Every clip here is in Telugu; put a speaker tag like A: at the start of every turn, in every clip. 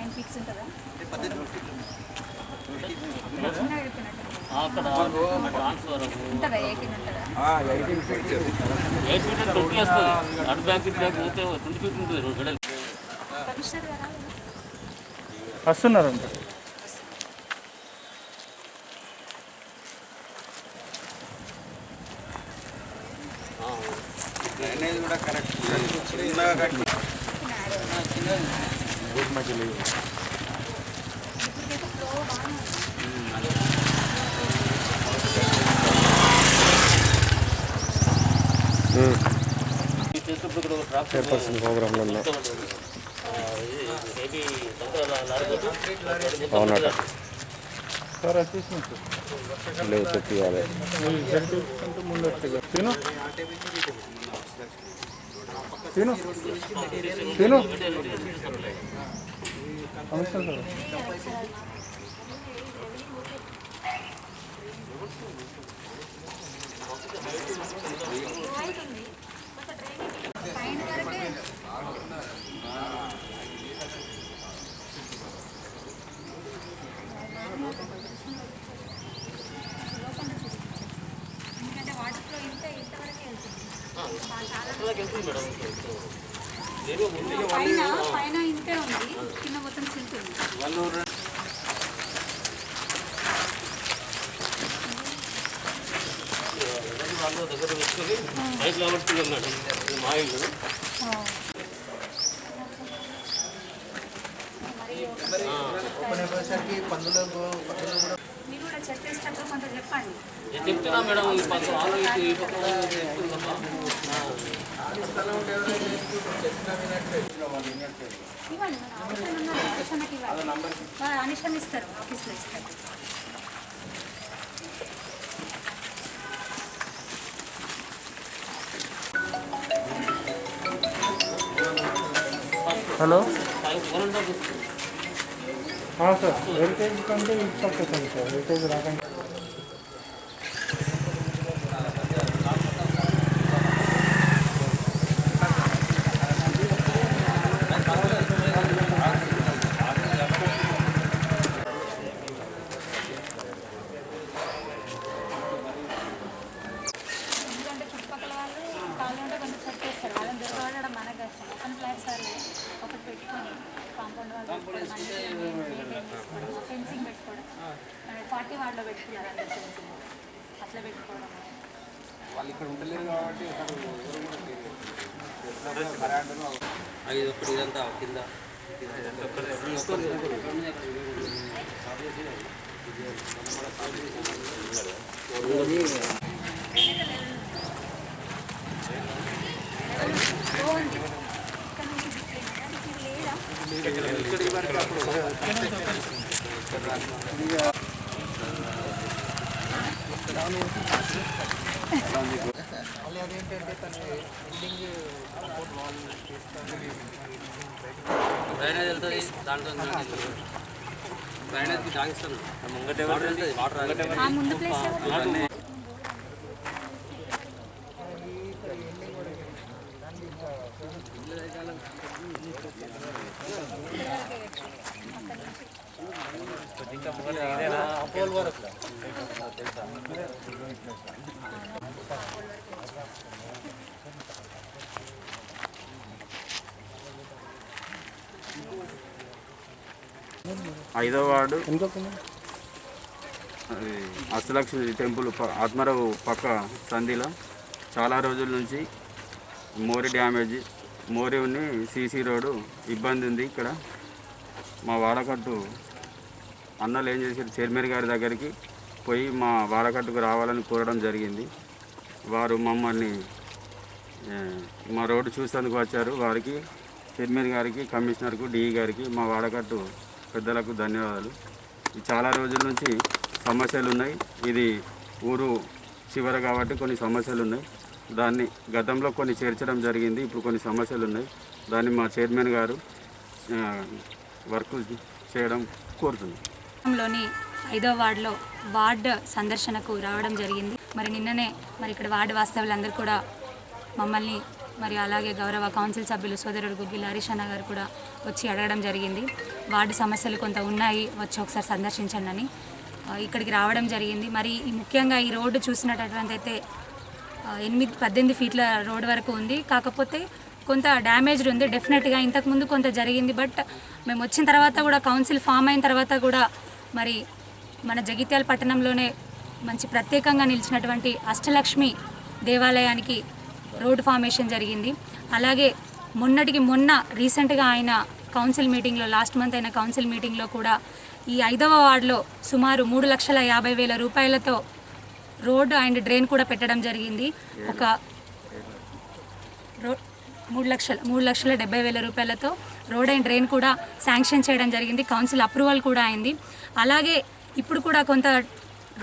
A: ఫైన్ ఫిక్స్ ఉంటుందా?
B: డ్రైనేజ్ కూడా కరెక్ట్. చిన్నగా కట్టి.
C: ఫ్లో బాగానే ఉంది
D: ప్రోగ్రాంలో
E: సార్
D: లేవు తెప్పియాలి
E: తిను. తిను. తిను
C: పైన వరకే ఎందుకంటే వాటర్ ఫ్లో ఇంత ఇంతవరకే వెళ్తుంది చాలా
A: అలాగే వెళ్తుంది మేడం
C: పైన పైన ఇంతే ఉంది కింద మొత్తం సిల్క్ ఉంది
B: వాళ్ళు
A: దగ్గర పెట్టుకొని పైకి కాబట్టి మేడం ఇది మా ఇల్లు చెప్తున్నా మేడం ఈ పక్క వాళ్ళు ఈ పక్క ఇటు చెప్తున్నా.
B: ఎవరైనా చేసుకుంటారు. చెప్పినా వినట్లేదు. వాళ్ళు వినట్లేదు.
C: ఇవ్వండి మన అవసరం అవసరానికి అనిష్టం ఇస్తారు ఆఫీస్లో ఇస్తారు
E: హలో సార్ హెరిటేజ్ కంటే ఇటు సార్ హెరిటేజ్ రాకండి
C: వాళ్ళు
B: ఇక్కడ ఉండలేరు కాబట్టి ఇక్కడ
A: ఒకటి ఇదంతా కింద
C: ఇక్కడ
B: ఇక్కడికి వరకు అప్పుడు మళ్ళీ అదేంటంటే బిల్డింగ్ వాల్
A: డ్రైనేజ్ వెళ్తుంది దాంట్లో డ్రైనేజ్కి తాగిస్తాను ముంగట వాటర్ వెళ్తుంది వాటర్
C: ముందు
D: ఐదో వార్డు అష్టలక్ష్మి టెంపుల్ ఆత్మరావు పక్క సంధిలో. చాలా రోజుల నుంచి మోరి డ్యామేజ్ మోరి ఉన్ని సీసీ రోడ్డు ఇబ్బంది ఉంది ఇక్కడ. మా వాడకట్టు అన్నలు ఏం చేశారు? చైర్మన్ గారి దగ్గరికి పోయి మా వాడకట్టుకు రావాలని కోరడం జరిగింది. వారు మమ్మల్ని మా రోడ్డు చూసేందుకు వచ్చారు. వారికి చైర్మన్ గారికి కమిషనర్కు డిఈ గారికి మా వాడకట్టు పెద్దలకు ధన్యవాదాలు. చాలా రోజుల నుంచి సమస్యలు ఉన్నాయి ఇది ఊరు చివర కాబట్టి కొన్ని సమస్యలు ఉన్నాయి దాన్ని గతంలో కొన్ని చేర్చడం జరిగింది. ఇప్పుడు కొన్ని సమస్యలు ఉన్నాయి దాన్ని మా చైర్మన్ గారు వర్క్ చేయడం కోరుతున్నాం
C: లోని ఐదో వార్డులో వార్డు సందర్శనకు రావడం జరిగింది. మరి నిన్ననే మరి ఇక్కడ వార్డు వాస్తవులందరూ కూడా మమ్మల్ని మరి అలాగే గౌరవ కౌన్సిల్ సభ్యులు సోదరుడు గుగ్గిల్ హరీష్ అన్న గారు కూడా వచ్చి అడగడం జరిగింది. వార్డు సమస్యలు కొంత ఉన్నాయి వచ్చి ఒకసారి సందర్శించండి అని. ఇక్కడికి రావడం జరిగింది. మరి ఈ ముఖ్యంగా ఈ రోడ్డు చూసినట్టయితే అయితే ఎనిమిది పద్దెనిమిది ఫీట్ల రోడ్ వరకు ఉంది. కాకపోతే కొంత డ్యామేజ్డ్ ఉంది. డెఫినెట్గా ఇంతకుముందు కొంత జరిగింది. బట్ మేము వచ్చిన తర్వాత కూడా కౌన్సిల్ ఫామ్ అయిన తర్వాత కూడా మరి మన జగిత్యాల పట్టణంలోనే మంచి ప్రత్యేకంగా నిలిచినటువంటి అష్టలక్ష్మి దేవాలయానికి రోడ్ ఫార్మేషన్ జరిగింది. అలాగే మొన్నటికి మొన్న రీసెంట్గా ఆయన కౌన్సిల్ మీటింగ్లో లాస్ట్ మంత్ అయిన కౌన్సిల్ మీటింగ్లో కూడా ఈ ఐదవ వార్డులో సుమారు మూడు లక్షల యాభై వేల రూపాయలతో రోడ్ అండ్ డ్రైన్ కూడా పెట్టడం జరిగింది. ఒక రో మూడు లక్షల మూడు లక్షల డెబ్బై వేల రూపాయలతో రోడ్ అండ్ డ్రైన్ కూడా శాంక్షన్ చేయడం జరిగింది. కౌన్సిల్ అప్రూవల్ కూడా అయింది. అలాగే ఇప్పుడు కూడా కొంత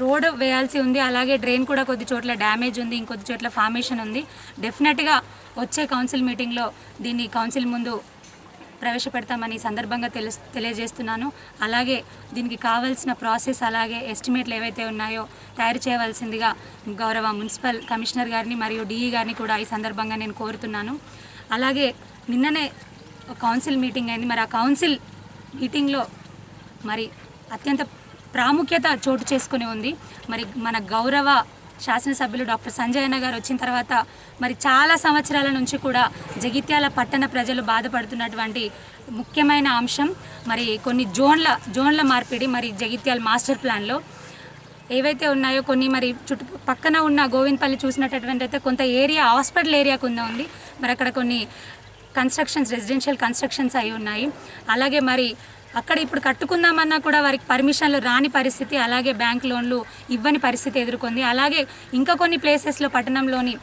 C: రోడ్ వేయాల్సి ఉంది. అలాగే డ్రైన్ కూడా కొద్ది చోట్ల డ్యామేజ్ ఉంది. ఇంకొద్ది చోట్ల ఫార్మేషన్ ఉంది. డెఫినెట్గా వచ్చే కౌన్సిల్ మీటింగ్లో దీన్ని కౌన్సిల్ ముందు ప్రవేశపెడతామని సందర్భంగా తెలు తెలియజేస్తున్నాను. అలాగే దీనికి కావాల్సిన ప్రాసెస్ అలాగే ఎస్టిమేట్లు ఏవైతే ఉన్నాయో తయారు చేయవలసిందిగా గౌరవ మున్సిపల్ కమిషనర్ గారిని మరియు డిఈ గారిని కూడా ఈ సందర్భంగా నేను కోరుతున్నాను. అలాగే నిన్ననే కౌన్సిల్ మీటింగ్ అయింది. మరి ఆ కౌన్సిల్ మీటింగ్లో మరి అత్యంత ప్రాముఖ్యత చోటు చేసుకుని ఉంది. మరి మన గౌరవ శాసనసభ్యులు డాక్టర్ సంజయ్ అన్న గారు వచ్చిన తర్వాత మరి చాలా సంవత్సరాల నుంచి కూడా జగిత్యాల పట్టణ ప్రజలు బాధపడుతున్నటువంటి ముఖ్యమైన అంశం. మరి కొన్ని జోన్ల జోన్ల మార్పిడి మరి జగిత్యాల మాస్టర్ ప్లాన్లో ఏవైతే ఉన్నాయో కొన్ని మరి చుట్టు పక్కన ఉన్న గోవిందపల్లి చూసినటువంటి అయితే కొంత ఏరియా హాస్పిటల్ ఏరియా కింద ఉంది. మరి అక్కడ కొన్ని కన్స్ట్రక్షన్స్ రెసిడెన్షియల్ కన్స్ట్రక్షన్స్ అయి ఉన్నాయి. అలాగే మరి అక్కడ ఇప్పుడు కట్టుకుందామన్నా కూడా వారికి పర్మిషన్లు రాని పరిస్థితి అలాగే బ్యాంక్ లోన్లు ఇవ్వని పరిస్థితి ఎదుర్కొంది. అలాగే ఇంకా కొన్ని ప్లేసెస్లో పట్టణంలోని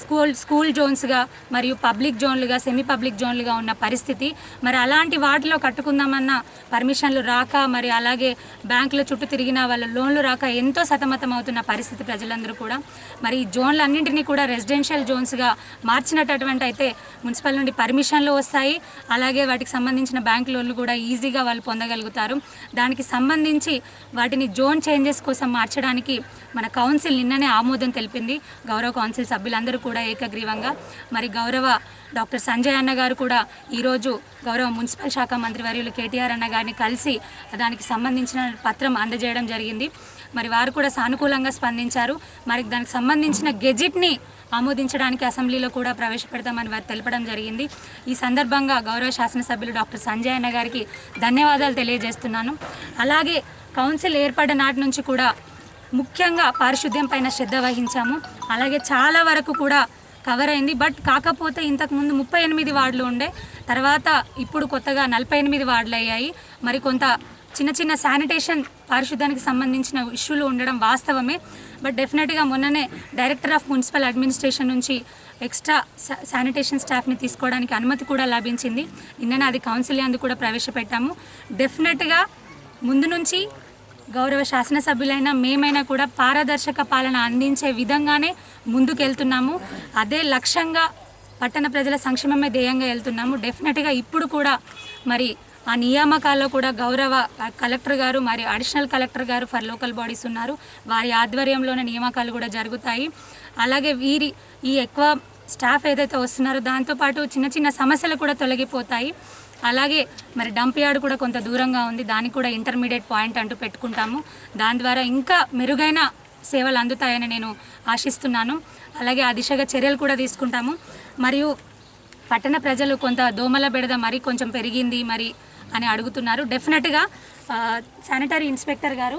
C: స్కూల్ స్కూల్ జోన్స్గా మరియు పబ్లిక్ జోన్లుగా సెమీ పబ్లిక్ జోన్లుగా ఉన్న పరిస్థితి. మరి అలాంటి వాటిలో కట్టుకుందామన్న పర్మిషన్లు రాక మరి అలాగే బ్యాంకుల చుట్టూ తిరిగిన వాళ్ళ లోన్లు రాక ఎంతో సతమతం అవుతున్న పరిస్థితి ప్రజలందరూ కూడా. మరి ఈ జోన్లన్నింటినీ కూడా రెసిడెన్షియల్ జోన్స్గా మార్చినటువంటి అయితే మున్సిపల్ నుండి పర్మిషన్లు వస్తాయి. అలాగే వాటికి సంబంధించిన బ్యాంక్ లోన్లు కూడా ఈజీగా వాళ్ళు పొందగలుగుతారు. దానికి సంబంధించి వాటిని జోన్ చేంజెస్ కోసం మార్చడానికి మన కౌన్సిల్ నిన్ననే ఆమోదం తెలిపింది. గౌరవ కౌన్సిల్ సభ్యులందరూ కూడా ఏకగ్రీవంగా. మరి గౌరవ డాక్టర్ సంజయ్ అన్న గారు కూడా ఈరోజు గౌరవ మున్సిపల్ శాఖ మంత్రి వర్యులు కేటీఆర్ అన్న గారిని కలిసి దానికి సంబంధించిన పత్రం అందజేయడం జరిగింది. మరి వారు కూడా సానుకూలంగా స్పందించారు. మరి దానికి సంబంధించిన గెజిట్ని ఆమోదించడానికి అసెంబ్లీలో కూడా ప్రవేశపెడతామని వారు తెలపడం జరిగింది. ఈ సందర్భంగా గౌరవ శాసనసభ్యులు డాక్టర్ సంజయ్ అన్న గారికి ధన్యవాదాలు తెలియజేస్తున్నాను. అలాగే కౌన్సిల్ ఏర్పడిన నాటి నుంచి కూడా ముఖ్యంగా పారిశుద్ధ్యం పైన శ్రద్ధ వహించాము. అలాగే చాలా వరకు కూడా కవర్ అయింది. బట్ కాకపోతే ఇంతకుముందు ముప్పై ఎనిమిది వార్డులు ఉండే. తర్వాత ఇప్పుడు కొత్తగా నలభై ఎనిమిది వార్డులు అయ్యాయి. మరి కొంత చిన్న చిన్న శానిటేషన్ పారిశుద్ధ్యానికి సంబంధించిన ఇష్యూలు ఉండడం వాస్తవమే. బట్ డెఫినెట్గా మొన్ననే డైరెక్టర్ ఆఫ్ మున్సిపల్ అడ్మినిస్ట్రేషన్ నుంచి ఎక్స్ట్రా శానిటేషన్ స్టాఫ్ని తీసుకోవడానికి అనుమతి కూడా లభించింది. నిన్ననే అది కౌన్సిల్ అందు కూడా ప్రవేశపెట్టాము. డెఫినెట్గా ముందు నుంచి గౌరవ శాసనసభ్యులైన మేమైనా కూడా పారదర్శక పాలన అందించే విధంగానే ముందుకెళ్తున్నాము. అదే లక్ష్యంగా పట్టణ ప్రజల సంక్షేమమే ధ్యేయంగా వెళ్తున్నాము. డెఫినెట్గా ఇప్పుడు కూడా మరి ఆ నియామకాల్లో కూడా గౌరవ కలెక్టర్ గారు మరియు అడిషనల్ కలెక్టర్ గారు ఫర్ లోకల్ బాడీస్ ఉన్నారు. వారి ఆధ్వర్యంలోనే నియామకాలు కూడా జరుగుతాయి. అలాగే వీరి ఈ ఎక్కువ స్టాఫ్ ఏదైతే వస్తున్నారో దాంతోపాటు చిన్న చిన్న సమస్యలు కూడా తొలగిపోతాయి. అలాగే మరి డంప్ యార్డ్ కూడా కొంత దూరంగా ఉంది. దానికి కూడా ఇంటర్మీడియట్ పాయింట్ అంటూ పెట్టుకుంటాము. దాని ద్వారా ఇంకా మెరుగైన సేవలు అందుతాయని నేను ఆశిస్తున్నాను. అలాగే ఆ దిశగా చర్యలు కూడా తీసుకుంటాము. మరియు పట్టణ ప్రజలు కొంత దోమల బెడద మరి కొంచెం పెరిగింది మరి అని అడుగుతున్నారు. డెఫినెట్గా శానిటరీ ఇన్స్పెక్టర్ గారు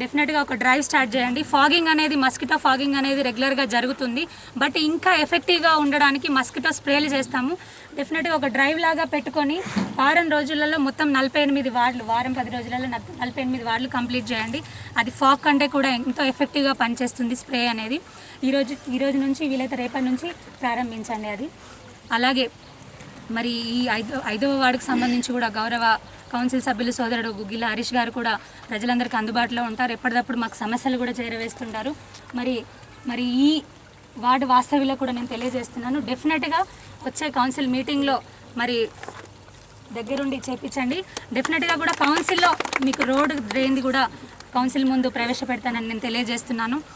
C: డెఫినెట్గా ఒక డ్రైవ్ స్టార్ట్ చేయండి. ఫాగింగ్ అనేది మస్కిటో ఫాగింగ్ అనేది రెగ్యులర్గా జరుగుతుంది. బట్ ఇంకా ఎఫెక్టివ్గా ఉండడానికి మస్కిటో స్ప్రేలు చేస్తాము. డెఫినెట్గా ఒక డ్రైవ్ లాగా పెట్టుకొని వారం రోజులలో మొత్తం నలభై ఎనిమిది వార్డులు వారం పది రోజులలో నలభై ఎనిమిది వార్డులు కంప్లీట్ చేయండి. అది ఫాగ్ కంటే కూడా ఎంతో ఎఫెక్టివ్గా పనిచేస్తుంది స్ప్రే అనేది. ఈరోజు ఈ రోజు నుంచి వీలైతే రేపటి నుంచి ప్రారంభించండి అది. అలాగే మరి ఈ ఐదో ఐదవ వార్డుకు సంబంధించి కూడా గౌరవ కౌన్సిల్ సభ్యులు సోదరుడు గుగ్గిల హరీష్ గారు కూడా ప్రజలందరికీ అందుబాటులో ఉంటారు. ఎప్పటికప్పుడు మాకు సమస్యలు కూడా చేరవేస్తుంటారు. మరి మరి ఈ వార్డు వాస్తవ్యులకు కూడా నేను తెలియజేస్తున్నాను. డెఫినెట్గా వచ్చే కౌన్సిల్ మీటింగ్లో మరి దగ్గరుండి చేపించండి. డెఫినెట్గా కూడా కౌన్సిల్లో మీకు రోడ్ డ్రైన్ది కూడా కౌన్సిల్ ముందు ప్రవేశపెడతానని నేను తెలియజేస్తున్నాను.